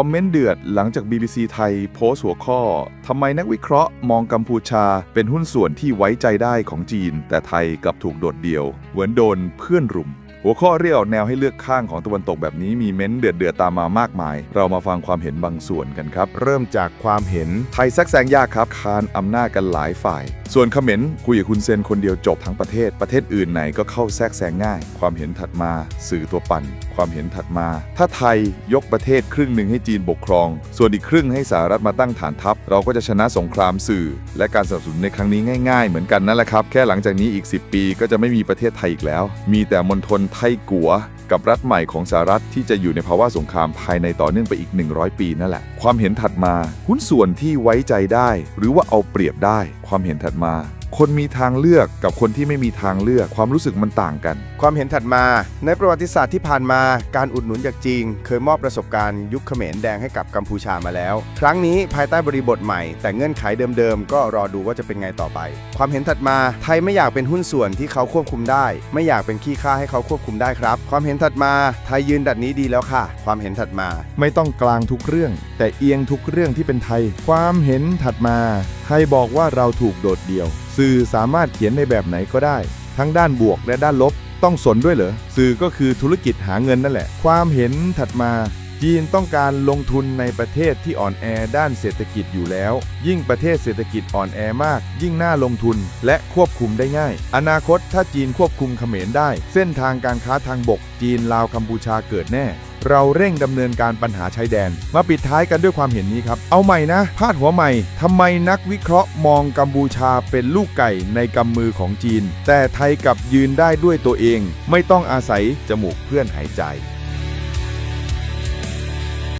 คอมเมนต์เดือดหลังจาก BBC ไทยโพสต์หัวข้อทำไมนักวิเคราะห์มองกัมพูชาเป็นหุ้นส่วนที่ไว้ใจได้ของจีน แต่ไทยกลับถูกโดดเดี่ยว เหมือนโดนเพื่อนรุม หัวข้อเรียกออกแนวให้เลือกข้างของตะวันตกแบบนี้มีเม้นต์เดือดเดือดๆตามมามากมาย เรามาฟังความเห็นบางส่วนกันครับ เริ่มจากความเห็นไทยแซกแซงยากครับคานอำนาจกันหลายฝ่ายส่วนเขมรคุยกับคุณเซนคนเดียวจบทั้งประเทศ ประเทศอื่นไหนก็เข้าแทรกแซงง่าย ความเห็นถัดมา สื่อตัวปั่น ความเห็นถัดมา ถ้าไทยยกประเทศครึ่งหนึ่งให้จีนปกครอง ส่วนอีกครึ่งให้สหรัฐมาตั้งฐานทัพ เราก็จะชนะสงครามสื่อ และการสนับสนุนในครั้งนี้ง่ายๆ เหมือนกันนั่นแหละครับ แค่หลังจากนี้อีก 10 ปีก็จะไม่มีประเทศไทยอีกแล้ว มีแต่มณฑลไทกัว กับรัฐใหม่ของสหรัฐที่จะอยู่ในภาวะสงครามภายในต่อเนื่องไปอีก 100 ปีนั่นแหละ ความเห็นถัดมา หุ้นส่วนที่ไว้ใจได้ หรือว่าเอาเปรียบได้ ความเห็นถัดมา คนมีทางเลือกกับคนที่ไม่มีทางเลือกความรู้สึกมันต่างกัน ความเห็นถัดมา ในประวัติศาสตร์ที่ผ่านมาการอุดหนุนจากจีนเคยมอบประสบการณ์ยุคเขมรแดงให้กับกัมพูชามาแล้ว ครั้งนี้ภายใต้บริบทใหม่ แต่เงื่อนไขเดิมๆ ก็รอดูว่าจะเป็นไงต่อไป ความเห็นถัดมาไทยไม่อยากเป็นหุ้นส่วนที่เขาควบคุมได้ ไม่อยากเป็นขี้ข้าให้เขาควบคุมได้ครับ ความเห็นถัดมาไทยยืนดัดนี้ดีแล้วค่ะ ความเห็นถัดมา ไม่ต้องกลางทุกเรื่อง แต่เอียงทุกเรื่องที่เป็นไทย ความเห็นถัดมาไทยบอกว่าเราถูกโดดเดี่ยว สื่อสามารถเขียนในแบบไหนก็ได้ ทั้งด้านบวกและด้านลบ ต้องสนด้วยเหรอ สื่อก็คือธุรกิจหาเงินนั่นแหละ ความเห็นถัดมา จีนต้องการลงทุนในประเทศที่อ่อนแอด้านเศรษฐกิจอยู่แล้ว ยิ่งประเทศเศรษฐกิจอ่อนแอมาก ยิ่งน่าลงทุนและควบคุมได้ง่าย อนาคตถ้าจีนควบคุมเขมรได้ เส้นทางการค้าทางบก จีนลาวกัมพูชาเกิดแน่ เราเร่งดำเนินการปัญหาชายแดน มาปิดท้ายกันด้วยความเห็นนี้ครับ เอาใหม่นะ พาดหัวใหม่ทำไมนักวิเคราะห์มองกัมพูชาเป็นลูกไก่ในกำมือของจีน แต่ไทยกลับยืนได้ด้วยตัวเอง ไม่ต้องอาศัยจมูกเพื่อนหายใจ